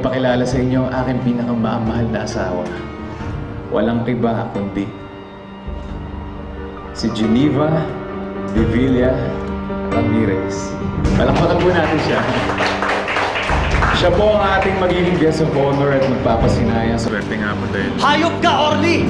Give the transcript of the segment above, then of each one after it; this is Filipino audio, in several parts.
ipakilala sa inyo ang aking pinakamamahal na asawa. Walang iba kundi si Geneva Vivilla Ramirez. Palakpakan po natin siya. Siya po ang ating magiging guest of honor at magpapasinaya. Swerte nga po dahil Hayop ka, Orly!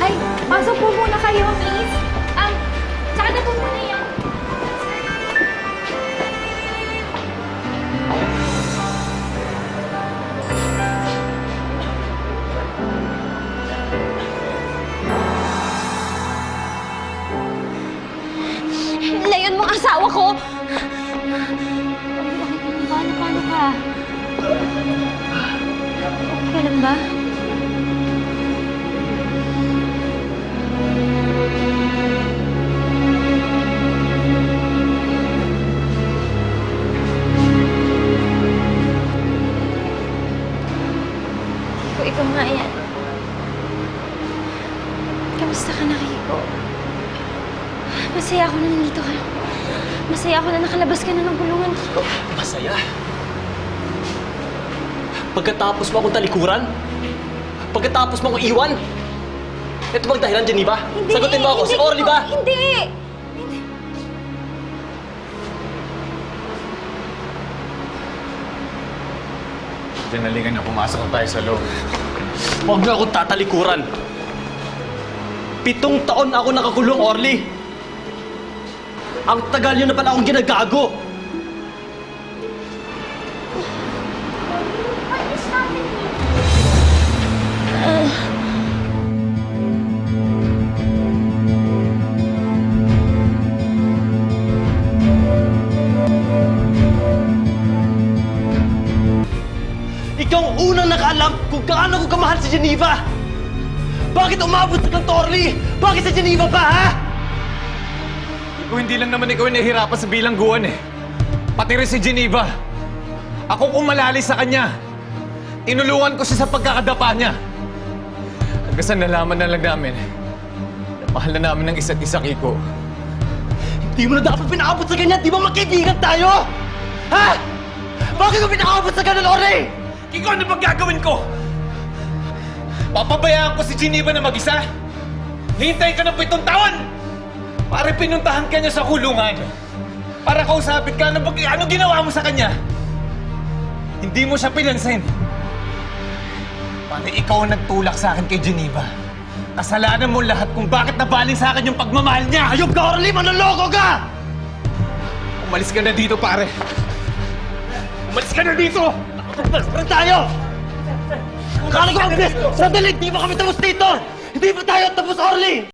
Ay, pasok po muna kayo, please. Um, tsaka na po muna yan. Layon mong asawa ko! Paano, paano ka? Okay ka lang ba? Kiko, ikaw nga yan. Kamusta ka? Masaya ako na nandito ka. Masaya ako na nakalabas ka na ng bulungan, Kiko. Masaya. Pagkatapos mo akong talikuran? Pagkatapos mo akong iwan? Ito bang dahilan, Geneva? Sagutin mo ako, hindi, si Orly ba? Hindi! Dinalingan na pumasok na tayo sa loob. Huwag na akong tatalikuran. Pitong taon ako nakakulong, Orly. Ang tagal nyo na pala akong ginagago. Unang nakaalam kung gaano ko kamahal si Geneva. Bakit umabot sa ganito, Orly? Bakit sa Geneva pa, ha? Kung hindi lang naman ikaw yung nahihirapan sa bilangguan eh. Pati rin si Geneva. Ako kumalali sa kanya. Inulungan ko siya sa pagkakadapa niya. Hanggang sa nalaman na lang namin na mahal na namin ng isa't isa, Kiko. Hindi mo na dapat pinaabot sa ganyan. Di ba magkaibigan tayo? Ha? Bakit ko pinaabot sa ganun, Orly? Kiko, ano bang gagawin ko? Papabayaan ko si Geneva na mag-isa? Hintay ka ng pitong taon! Para pinuntahan ka niya sa kulungan. Para kausapin ka, ano, bang- ano ginawa mo sa kanya? Hindi mo siya pinansin. Para ikaw ang nagtulak sa akin kay Geneva. Kasalanan mo lahat kung bakit nabaling sa akin yung pagmamahal niya. Ayop ka, Orly! Manloloko ka! Umalis ka na dito, pare. Umalis ka na dito! Friend tayo! Kala ko ang best! Sandali, di pa kami tapos dito! Hindi pa tayo tapos, Orly!